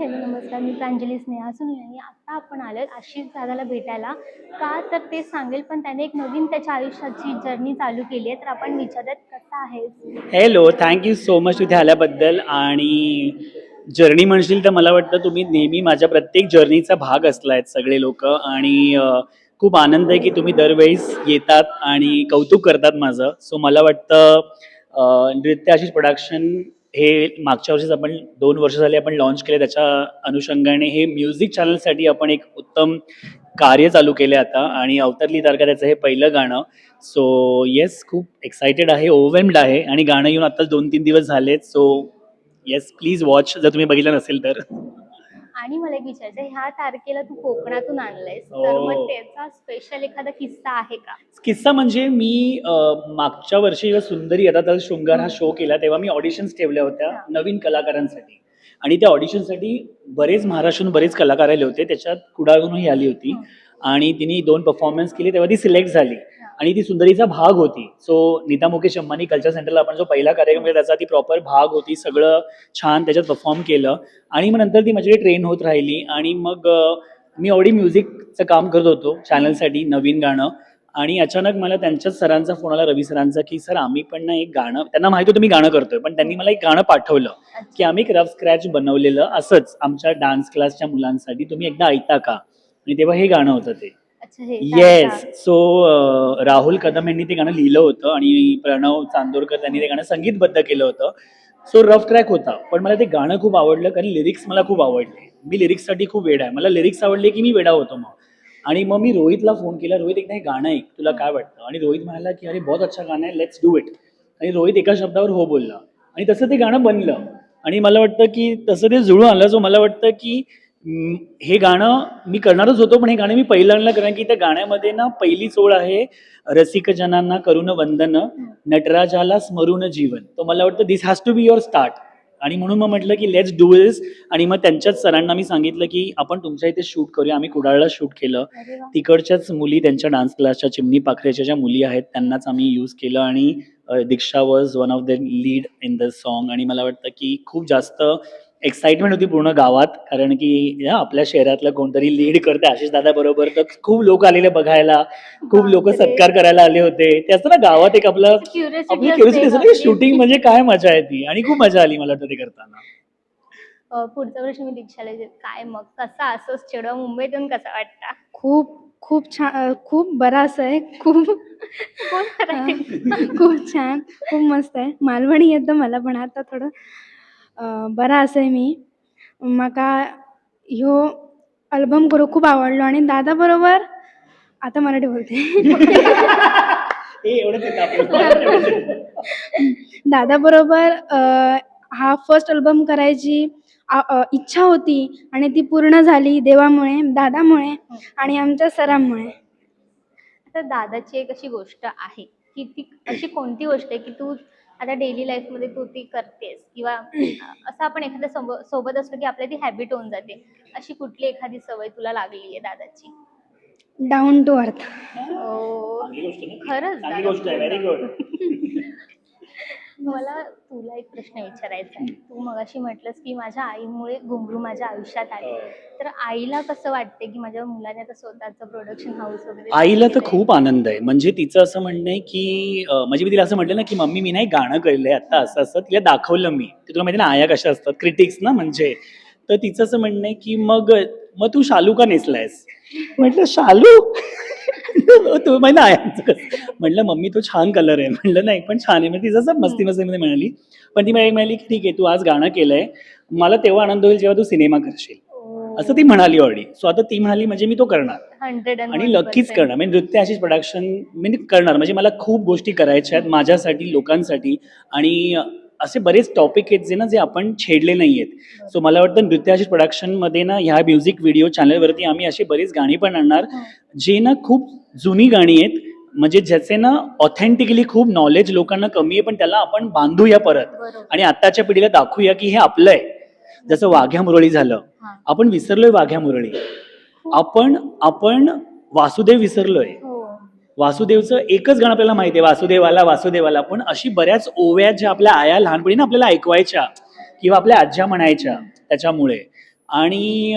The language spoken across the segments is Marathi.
हॅलो नमस्कार. मी प्रांजली स्नेहा सुनील आणि आता आपण आलो आशिष दादाला भेटायला. का तर ते सांगेल पण त्याने एक नवीन त्याच्या आयुष्याची जर्नी चालू केली आहे. तर आपण विचारत कसा आहे हॅलो थँक्यू सो मच इथे आल्याबद्दल. आणि जर्नी म्हणशील तर मला वाटतं तुम्ही नेहमी माझ्या प्रत्येक जर्नीचा भाग असलायत सगळे लोक. आणि खूप आनंद आहे की तुम्ही दरवेळेस येतात आणि कौतुक करतात माझं. सो मला वाटतं नृत्य आशिष प्रोडक्शन हे मागच्या वर्षीच आपण दोन वर्ष झाले आपण लॉन्च केले त्याच्या अनुषंगाने हे म्युझिक चॅनलसाठी आपण एक उत्तम कार्य चालू केले आता आणि अवतरली तारखा त्याचं हे पहिलं गाणं. सो येस खूप एक्सायटेड आहे ओव्हरवेल्म्ड आहे आणि गाणं येऊन आता दोन तीन दिवस झालेत. सो येस प्लीज वॉच जर तुम्ही बघितलं नसेल तर. आणि मला एक विचारायचं ह्या तारखेला तू कोकणातून आणलंयस हो. तर मग त्याचा स्पेशल एखादा किस्सा आहे का किस्सा म्हणजे मी अं, मागच्या वर्षी जेव्हा सुंदरी तर शृंगार हा शो केला तेव्हा मी ऑडिशन्स ठेवल्या होत्या हा. नवीन कलाकारांसाठी आणि त्या ऑडिशनसाठी बरेच महाराष्ट्रातून बरेच कलाकार आले होते त्याच्यात कुडाळहूनही आली होती. आणि तिने दोन परफॉर्मन्स केली तेव्हा ती सिलेक्ट झाली आणि ती सुंदरीचा भाग होती. सो नीता मुकेश अंबानी कल्चर सेंटरला आपण जो पहिला कार्यक्रम केला त्याचा ती प्रॉपर भाग होती सगळं छान त्याच्यात परफॉर्म केलं. आणि मग नंतर ती माझ्याकडे ट्रेन होत राहिली आणि मग मी ऑडी म्युझिकचं काम करत होतो चॅनलसाठी नवीन गाणं. आणि अचानक मला त्यांच्याच सरांचा फोन आला रवी सरांचा की सर आम्ही पण ना एक गाणं त्यांना माहिती होतं मी गाणं करतोय पण त्यांनी मला एक गाणं पाठवलं की आम्ही एक रफ स्क्रॅच बनवलेलं असंच आमच्या डान्स क्लासच्या मुलांसाठी तुम्ही एकदा ऐकता का? आणि तेव्हा हे गाणं होतं ते. येस सो राहुल कदम यांनी ते गाणं लिहिलं होतं आणि प्रणव चांदोरकर त्यांनी ते गाणं संगीतबद्ध केलं होतं. सो रफ ट्रॅक होता पण मला ते गाणं खूप आवडलं कारण लिरिक्स मला खूप आवडले. मी लिरिक्ससाठी खूप वेडा आहे. मला लिरिक्स आवडले की मी वेडा होतो मग. आणि मग मी रोहितला फोन केला रोहित एकदा हे गाणं ऐक तुला काय वाटतं? आणि रोहित म्हणाला की अरे बहुत अच्छा गाणं आहे लेट्स डू इट आणि रोहित एका शब्दावर हो बोलला. आणि तसं ते गाणं बनलं. आणि मला वाटतं की तसं ते जुळून आलं. सो मला वाटतं की हे गाणं मी करणारच होतो पण हे गाणं मी पहिलं आणलं कारण की त्या गाण्यामध्ये ना पहिली ओळ आहे रसिक जनांना करून वंदन नटराजाला स्मरून जीवन. तो मला वाटतं this has to be your start आणि म्हणून मग म्हटलं की लेट्स डू दिस आणि मग त्यांच्याच सरांना मी सांगितलं की आपण तुमच्या इथे शूट करूया. आम्ही कुडाळला शूट केलं. तिकडच्याच मुली त्यांच्या डान्स क्लासच्या चिमणी पाखरेच्या ज्या मुली आहेत त्यांनाच आम्ही यूज केलं. आणि Diksha was one of the lead in the song आणि मला वाटतं की खूप जास्त एक्साइटमेंट होती पूर्ण गावात कारण की आपल्या शहरातलं कोणतरी लीड करते आशिष दादा बरोबर. तर खूप लोक आलेले बघायला खूप लोक. सत्कार करायला आले होते. ते असतं ना गावात एक आपलं असते आपली. शूटिंग म्हणजे काय मजा आहे ती? आणि खूप मजा आली मला वाटतं ते करताना. अ, पुढचा प्रश्न मी दीक्षाला. काय मग? कसा असोस चेडवा मुंबईतून कसा वाटता? खूप खूप छान खूप बरा असं आहे. खूप? खूप छान खूप मस्त आहे. मालवणी येतं मला पण आता थोडं. बरा असं आहे मी. म्हाका ह्यो अल्बम करू खूप आवडलो आणि दादा बरोबर आता मराठी बोलते. दादा बरोबर हा फर्स्ट अल्बम करायची इच्छा होती आणि ती पूर्ण झाली देवामुळे दादामुळे आणि आमच्या सरांमुळे. आता दादाची एक अशी गोष्ट आहे की ती अशी कोणती गोष्ट आहे की तू आता डेली लाईफमध्ये तू ती करतेस किंवा असं आपण एखाद्या सोब- सोबत असलो की आपल्या ती हॅबिट होऊन जाते अशी कुठली एखादी सवय तुला लागली आहे दादाची डाऊन टू अर्थ ओ? खरंच चांगली दादा. गोष्ट आहे व्हेरी गुड मला तुला एक प्रश्न विचारायचा आहे. तू मगाशी म्हटलंस की माझ्या आईमुळे घुंगरू माझ्या आयुष्यात आले. तर आईला कसं वाटते की माझ्या मुलाने आता स्वतःचं प्रोडक्शन हाऊस वगैरे आईला तर? खूप आनंद आहे. म्हणजे तिचं असं म्हणणं आहे की अं, म्हणजे मी तिला असं म्हटलं ना की मम्मी मी नाही गाणं केलंय आता असं असं तिला दाखवलं मी. ते तुला माहिती ना आया कशा असतात? क्रिटिक्स ना म्हणजे. तर तिचं असं म्हणणं आहे की मग मग तू शालू का नेसलायस? म्हटलं शालू? तू आयांचं कसं? म्हटलं मम्मी तो छान कलर आहे. म्हटलं नाही पण छान आहे. मग तिचं असं मस्ती मस्तीमध्ये म्हणाली. पण ती मला म्हणाली की ठीक आहे तू आज गाणं केलंय. मला तेव्हा आनंद होईल जेव्हा तू सिनेमा करशील. असं ती म्हणाली ऑडी सो आता ती म्हणाली म्हणजे मी तो करणार. 101% आणि नक्कीच करणार. म्हणजे नृत्य अशीच प्रोडक्शन मी करणार. म्हणजे मला खूप गोष्टी करायच्या आहेत माझ्यासाठी लोकांसाठी. आणि असे बरेच टॉपिक आहेत जे ना जे आपण छेडले नाही आहेत सो मला वाटतं नृत्य अशीच प्रोडक्शनमध्ये ना ह्या म्युझिक व्हिडिओ चॅनलवरती आम्ही अशी बरीच गाणी पण आणणार हं. जे ना खूप जुनी गाणी आहेत. म्हणजे ज्याचे ना ऑथेंटिकली खूप नॉलेज लोकांना कमी आहे पण त्याला आपण बांधूया परत. आणि आत्ताच्या पिढीला दाखवूया की हे आपलं आहे. जसं वाघ्या मुरळी झालं. आपण विसरलोय वाघ्या मुरळी. आपण आपण वासुदेव विसरलोय. हो. वासुदेवचं एकच गाणं आपल्याला माहिती आहे वासुदेवाला वासुदेवाला. पण अशी बऱ्याच ओव्या ज्या आपल्या आया लहानपणी ना आपल्याला ऐकवायच्या किंवा आपल्या आज्या म्हणायच्या त्याच्यामुळे. आणि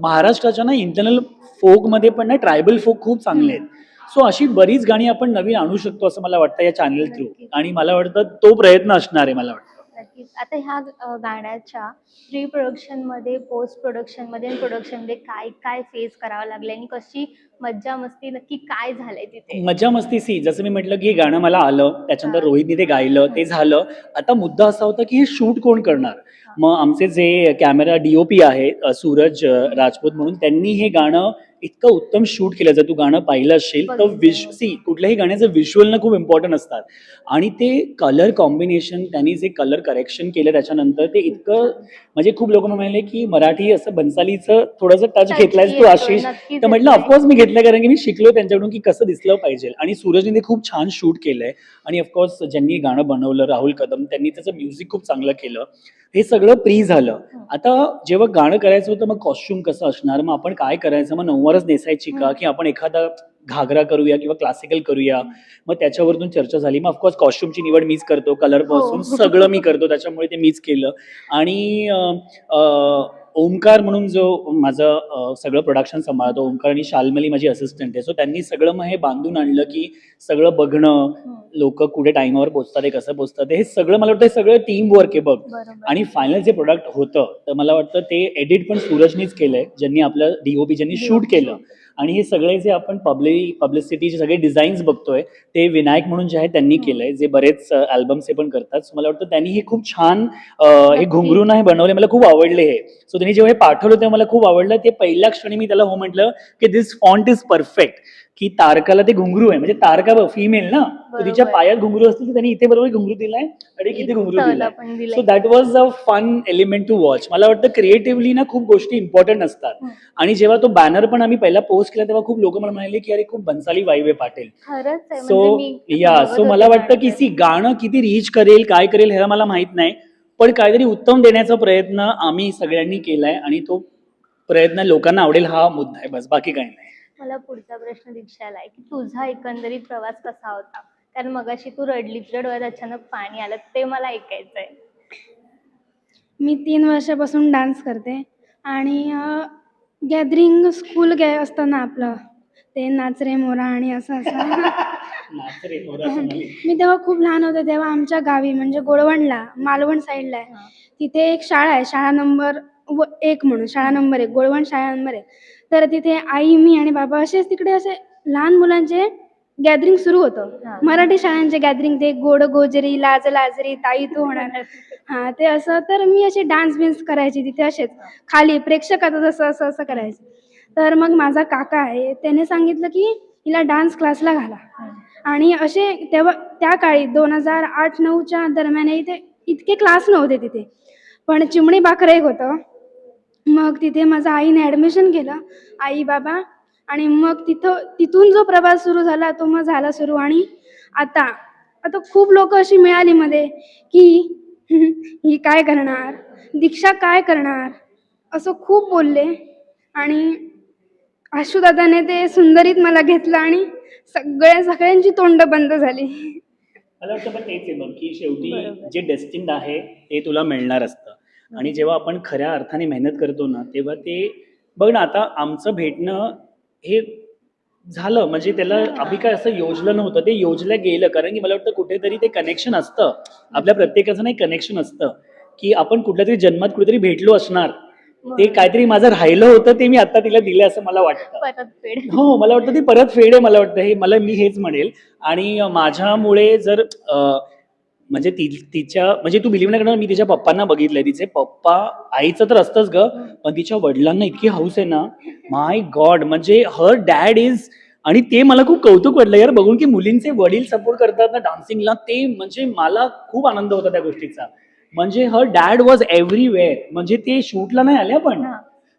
महाराष्ट्राच्या ना इंटरनल फोकमध्ये पण ना ट्रायबल फोक खूप चांगले आहेत. सो अशी बरीच गाणी आपण नवीन आणू शकतो असं मला वाटतं या चॅनल थ्रू आणि मला वाटतं तो प्रयत्न असणार आहे मला वाटतं. नक्कीच आता ह्या गाण्याच्या प्री प्रोडक्शनमध्ये पोस्ट प्रोडक्शनमध्ये आणि प्रोडक्शनमध्ये काय काय फेस करावं लागलं आणि कशी मज्जा मस्ती नक्की काय झालंय तिथे? मजा मस्ती सी जसं मी म्हटलं की हे गाणं मला आलं त्याच्यानंतर. रोहितने ते गायलं ते झालं. आता मुद्दा असा होता की हे शूट कोण करणार? मग आमचे जे कॅमेरा डीओपी आहे सूरज राजपूत म्हणून त्यांनी हे गाणं इतकं उत्तम शूट केलं. जर तू गाणं पाहिलं असेल तर. विश सी कुठल्याही गाण्याचं व्हिज्युअल ना खूप इम्पॉर्टंट असतात. आणि ते कलर कॉम्बिनेशन त्यांनी जे कलर करेक्शन केलं त्याच्यानंतर ते इतकं म्हणजे खूप लोक म्हणाले की मराठी असं बन्सालीचं थोडंसं टच घेतलायस तू आशिष. तर म्हटलं. ऑफकोर्स मी घेतलं कारण की मी शिकलो त्यांच्याकडून की कसं दिसलं पाहिजे. आणि सूरजने ते खूप छान शूट केलंय. आणि ऑफकोर्स ज्यांनी गाणं बनवलं राहुल कदम त्यांनी त्याचं म्युझिक खूप चांगलं केलं. हे सगळं प्री झालं. आता जेव्हा गाणं करायचं होतं मग कॉस्ट्युम कसं असणार? मग आपण काय करायचं? मग नऊवारच नेसायची का? की आपण एखादा घागरा करूया किंवा क्लासिकल करूया? मग त्याच्यावरतून चर्चा झाली. मग ऑफकोर्स कॉस्ट्युमची निवड मीच करतो. कलरपासून हो. सगळं मी करतो. त्याच्यामुळे ते मीच केलं. आणि ओमकार म्हणून जो माझं सगळं प्रोडक्शन सांभाळतो ओमकार आणि शाल्मली माझी असिस्टंट आहे. सो त्यांनी सगळं मग हे बांधून आणलं की सगळं बघणं लोक कुठे टाइमवर पोचतात हे कसं पोचतात हे सगळं मला वाटतं सगळं टीम वर्क आहे बघ. आणि फायनल जे प्रोडक्ट होतं तर मला वाटतं ते एडिट पण सूरजनीच केलंय ज्यांनी आपलं डीओपी ज्यांनी शूट केलं. आणि हे सगळे जे आपण पब्लिक पब्लिसिटीचे सगळे डिझाईन्स बघतोय ते विनायक म्हणून जे आहे त्यांनी केलंय जे बरेच अल्बम्स हे पण करतात. सो मला वाटतं त्यांनी हे खूप छान हे. घुंगरून हे बनवले मला खूप आवडले हे. सो त्यांनी जेव्हा हे पाठवलं तेव्हा मला खूप आवडलं. ते पहिल्या क्षणी मी त्याला हो म्हटलं की दिस फॉन्ट इज परफेक्ट की तारकाला ते घुंगरू आहे. म्हणजे तारका फिमेल ना? तर तिच्या. पायात घुंगरू असतील तर त्यांनी इथे बरोबर घुंगरू दिलाय आणि किती घुंगरू दिलाय. दिलंय. So that was a fun element to watch मला वाटतं क्रिएटिव्हली ना खूप गोष्टी इम्पॉर्टंट असतात. आणि जेव्हा तो बॅनर पण आम्ही पहिला पोस्ट केला तेव्हा खूप लोक मला म्हणाले की अरे खूप बन्साली आहे पाटील. सो या सो मला वाटतं की. सी गाणं किती रीच करेल काय करेल हे मला माहीत नाही. पण काहीतरी उत्तम देण्याचा प्रयत्न आम्ही सगळ्यांनी केलाय आणि तो प्रयत्न लोकांना आवडेल हा मुद्दा आहे. बस बाकी काही नाही. मला पुढचा प्रश्न दीक्षाला आहे की तुझा एकंदरीत प्रवास कसा होता? कारण मगाशी तू रडली तुझ्या डोळ्यात अचानक पाणी आलं ते मला ऐकायचं आहे मी तीन वर्षापासून डान्स करते आणि गॅदरिंग स्कूल गॅ असतं ना आपलं ते नाच रे मोरा आणि असं असं. मी तेव्हा खूप लहान होते तेव्हा आमच्या गावी म्हणजे गोळवणला मालवण साईडला आहे. तिथे एक शाळा आहे शाळा नंबर व एक म्हणून शाळा नंबर एक गोळवण शाळा नंबर एक. तर तिथे आई मी आणि बाबा असेच तिकडे असे लहान मुलांचे गॅदरिंग सुरू होतं. मराठी शाळांचे गॅदरिंग ते गोड गोजरी लाज लाजरी ताई तू होणार हा ते असं तर मी असे डान्स बिन्स करायची तिथे असेच. खाली प्रेक्षकात जसं असं असं करायचं. तर मग माझा काका आहे त्याने सांगितलं की हिला डान्स क्लासला घाला. आणि असे तेव्हा त्या काळी दोन हजार आठ नऊच्या दरम्यान इथे इतके क्लास नव्हते तिथे. पण चिमणी बाकर एक होतं. मग तिथे माझ्या आईने ॲडमिशन केलं आई बाबा. आणि मग तिथं तिथून जो प्रवास सुरू झाला तो मग झाला सुरू. आणि आता आता खूप लोक अशी मिळाली मध्ये की ही काय करणार? दीक्षा काय करणार? असं खूप बोलले. आणि आशुदादाने ते सुंदरीत मला घेतलं आणि सगळ्या सगळ्यांची तोंड बंद झाली. मला वाटतं पण तेच आहे बघ की शेवटी. जे डेस्टिन्ड आहे ते तुला मिळणार असतं. आणि जेव्हा आपण खऱ्या अर्थाने मेहनत करतो ना तेव्हा ते बघ ना आता आमचं भेटणं हे झालं म्हणजे त्याला आम्ही काय असं योजलं नव्हतं ते योजलं गेलं कारण की मला वाटतं कुठेतरी ते कनेक्शन असतं. आपल्या प्रत्येकाचं नाही कनेक्शन असतं. की आपण कुठल्या तरी जन्मात कुठेतरी भेटलो असणार. ते काहीतरी माझं राहिलं होतं ते मी आता तिला दिलं असं मला वाटतं. हो मला वाटतं ती परत फेड आहे मला वाटतं. हे मला मी हेच म्हणेल. आणि माझ्यामुळे जर म्हणजे ती तिच्या म्हणजे तू बिलीव्ह नाही करणार मी तिच्या पप्पांना बघितलंय तिचे पप्पा आईचं तर असतंच ग पण तिच्या वडिलांना इतकी हाऊस आहे ना. माय गॉड म्हणजे हर डॅड इज आणि ते मला खूप कौतुक वाटलं यार बघून की मुलींचे वडील सपोर्ट करतात ना डान्सिंगला ते म्हणजे मला खूप आनंद होता त्या गोष्टीचा. म्हणजे हर डॅड वॉज एव्हरीवेअर म्हणजे ते शूटला नाही आले पण.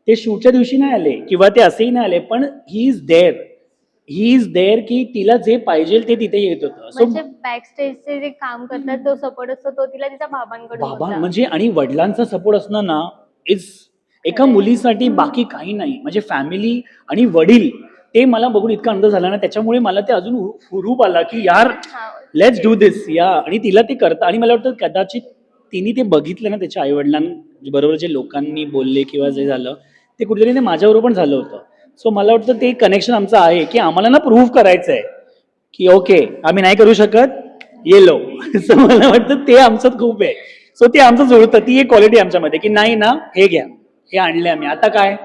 ते शूटच्या दिवशी नाही आले किंवा ते असेही नाही आले पण he is there he is there की तिला जे पाहिजे ते तिथे येत होतं. सो म्हणजे बॅक स्टेजचे जे काम करतात तो सपोर्ट असतो तो तिला तिच्या बाबांकडून बाबा होता. म्हणजे आणि वडिलांचा सपोर्ट असणं ना इज एका मुलीसाठी बाकी काही नाही. म्हणजे फॅमिली आणि वडील ते मला बघून इतका आनंद झाला ना त्याच्यामुळे मला ते अजून हु- हुरूप आला की यार हा. लेट्स डू दिस या. आणि तिला ते करता आणि मला वाटतं कदाचित तिने ते बघितलं ना त्याच्या आईवडिलांबरोबर जे लोकांनी बोलले किंवा जे झालं ते कुठेतरी ते माझ्याबरोबर पण झालं होतं. सो मला वाटतं ते कनेक्शन आमचं आहे की आम्हाला ना प्रूव्ह करायचं आहे की ओके आम्ही नाही करू शकत येलो सो मला वाटतं ते आमचं खूप आहे. सो ते आमचं जुळतं. ती एक क्वालिटी आमच्यामध्ये की नाही ना हे घ्या. हे आणले आम्ही. आता काय?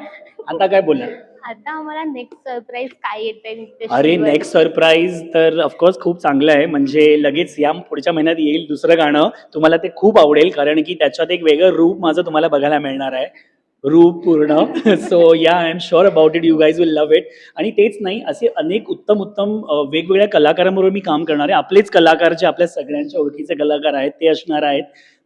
आता काय बोला आता आम्हाला नेक्स्ट सरप्राईज काय येतंय अरे नेक्स्ट सरप्राईज तर ऑफकोर्स खूप चांगलं आहे. म्हणजे लगेच या पुढच्या महिन्यात येईल दुसरं गाणं. तुम्हाला ते खूप आवडेल कारण की त्याच्यात एक वेगळं रूप माझं तुम्हाला बघायला मिळणार आहे. रूप पूर्ण सो या I am sure about it you guys will love it आणि तेच नाही असे अनेक उत्तम उत्तम वेगवेगळ्या कलाकारांबरोबर मी काम करणार आहे. आपलेच कलाकार जे आपल्या सगळ्यांच्या ओळखीचे कलाकार आहेत ते असणार आहेत.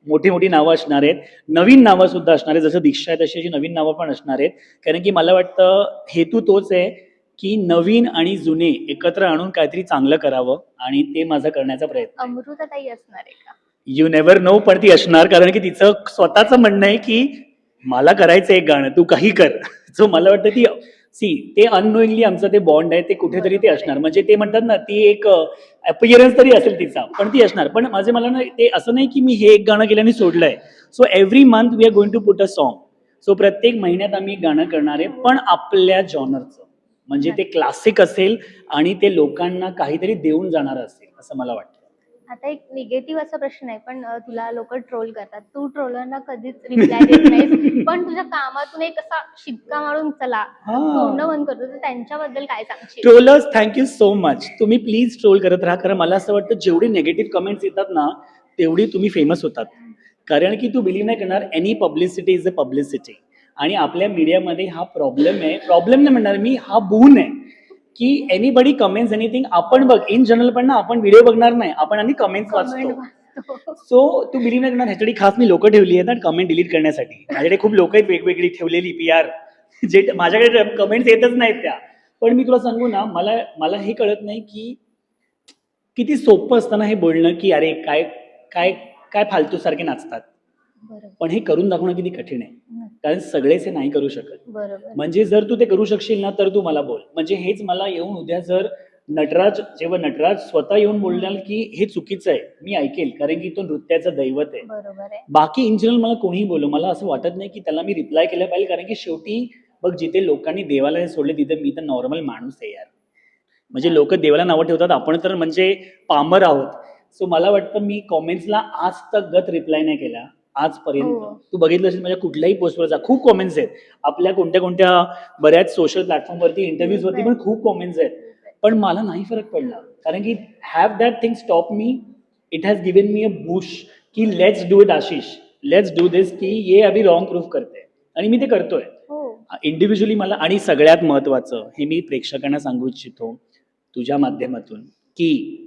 मोठी मोठी नावं असणार आहेत. नवीन नावं सुद्धा असणार आहेत. जसं दीक्षा आहे तशी अशी नवीन नावं पण असणार आहेत. कारण की मला वाटतं हेतू तोच आहे की नवीन आणि जुने एकत्र आणून काहीतरी चांगलं करावं आणि ते माझा करण्याचा प्रयत्न अमृताताई असणार आहे का? यू नेव्हर नो पण ती असणार. कारण की तिचं स्वतःचं म्हणणं आहे की मला करायचं एक गाणं तू काही कर. सो मला वाटतं ती सी ते अननोईंगली आमचं ते बॉन्ड आहे ते कुठेतरी ते असणार. म्हणजे ते म्हणतात ना ती एक अपिअरन्स तरी असेल तिचा पण ती असणार. पण माझे मला ना ते असं नाही की मी हे एक गाणं केल्याने आणि सोडलंय. So every month we are going to put a song so प्रत्येक महिन्यात आम्ही गाणं करणार आहे पण आपल्या जॉनरचं म्हणजे ते क्लासिक असेल आणि ते लोकांना काहीतरी देऊन जाणार असेल असं मला वाटतं. आता एक निगेटिव्ह असा प्रश्न आहे पण अं, तुला लोक ट्रोल करतात. तू ट्रोलरना कधीच रिप्लाय देत नाहीस. पण तुझ्या कामातून एक असा शिक्का मारून चला. तोंड बंद करतो तर त्यांच्याबद्दल काय सांगशील? Trollers thank you so much तुम्ही प्लीज ट्रोल करत राहा. कारण मला असं वाटतं जेवढी नेगेटिव्ह कमेंट्स येतात ना तेवढी तुम्ही फेमस होतात. कारण की तू बिलीव्ह नाही करणार any publicity is a publicity आणि आपल्या मीडियामध्ये हा प्रॉब्लेम आहे. प्रॉब्लेम नाही म्हणणार मी हा बोन आहे. की एनीबडी कमेंट्स एनिथिंग आपण बघ इन जनरल पण ना आपण व्हिडिओ बघणार नाही आपण आणि कमेंट्स कमेंट वाचतो. सो तू बिलीव्ह नाही करणार ह्याच्यासाठी खास मी लोक ठेवली आहेत ना कमेंट डिलीट करण्यासाठी. माझ्याकडे खूप लोक आहेत वेगवेगळी ठेवलेली पी आर जे माझ्याकडे कमेंट्स येतच नाहीत त्या. पण मी तुला सांगू ना मला मला हे कळत नाही की किती सोपं असतं ना हे बोलणं की अरे काय काय काय फालतू सारखे नाचतात. पण हे करून दाखवणं किती कठीण आहे. कारण सगळेच हे नाही करू शकत. म्हणजे जर तू ते करू शकशील ना तर तू मला बोल. म्हणजे हेच मला येऊन उद्या जर नटराज जेव्हा नटराज स्वतः येऊन बोलणार की हे चुकीचं आहे मी ऐकेल. कारण की तो नृत्याचं दैवत आहे. बाकी इन जनरल मला कोणीही बोलू. मला असं वाटत नाही की त्याला मी रिप्लाय केलं पाहिजे. कारण की शेवटी बघ जिथे लोकांनी देवाला हे सोडले तिथे मी तर नॉर्मल माणूस आहे यार. म्हणजे लोक देवाला नावं ठेवतात. आपण तर म्हणजे पामर आहोत. सो मला वाटतं मी कॉमेंट्सला आज तक गत रिप्लाय नाही केला. आजपर्यंत. हो. तू बघितलं असेल माझ्या कुठल्याही पोस्टवर जा. खूप कॉमेंट्स आहेत. आपल्या कोणत्या कोणत्या बऱ्याच सोशल प्लॅटफॉर्मवरती इंटरव्ह्यूज वरती पण खूप कॉमेंट्स आहेत. पण मला नाही फरक पडला. कारण की have that thing stop me it has given me a push की let's do it Ashish let's do this की ये अभि रॉंग प्रूफ करते. आणि मी ते करतोय. हो. इंडिव्हिज्युअली मला आणि सगळ्यात महत्वाचं हे मी प्रेक्षकांना सांगू इच्छितो तुझ्या माध्यमातून की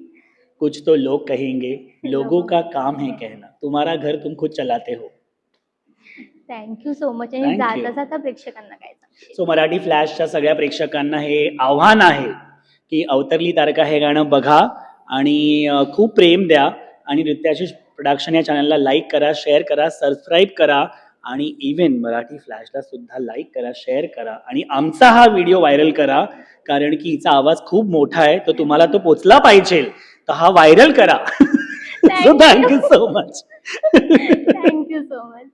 कुछ तो लोग कहेंगे लोगों का काम है कहना। तुम्हारा घर तुम खुद चलाते हो। थँक्यू सो मच आणि Thank you. जाता जाता प्रेक्षकांना काय सांगशील? सो मराठी फ्लॅशच्या सगळ्या प्रेक्षकांना हे आव्हान आहे की अवतरली तारका हे गाणं बघा आणि अं, खूप प्रेम द्या आणि नृत्याशीष प्रोडक्शन या चॅनलला लाईक करा शेअर करा सबस्क्राईब करा आणि इव्हन मराठी फ्लॅशला सुद्धा लाईक करा शेअर करा आणि आमचा हा व्हिडिओ व्हायरल करा कारण की हिचा आवाज खूप मोठा आहे तो तुम्हाला तो पोचला पाहिजे. तर हा व्हायरल करा. So. Thank you so much thank you so much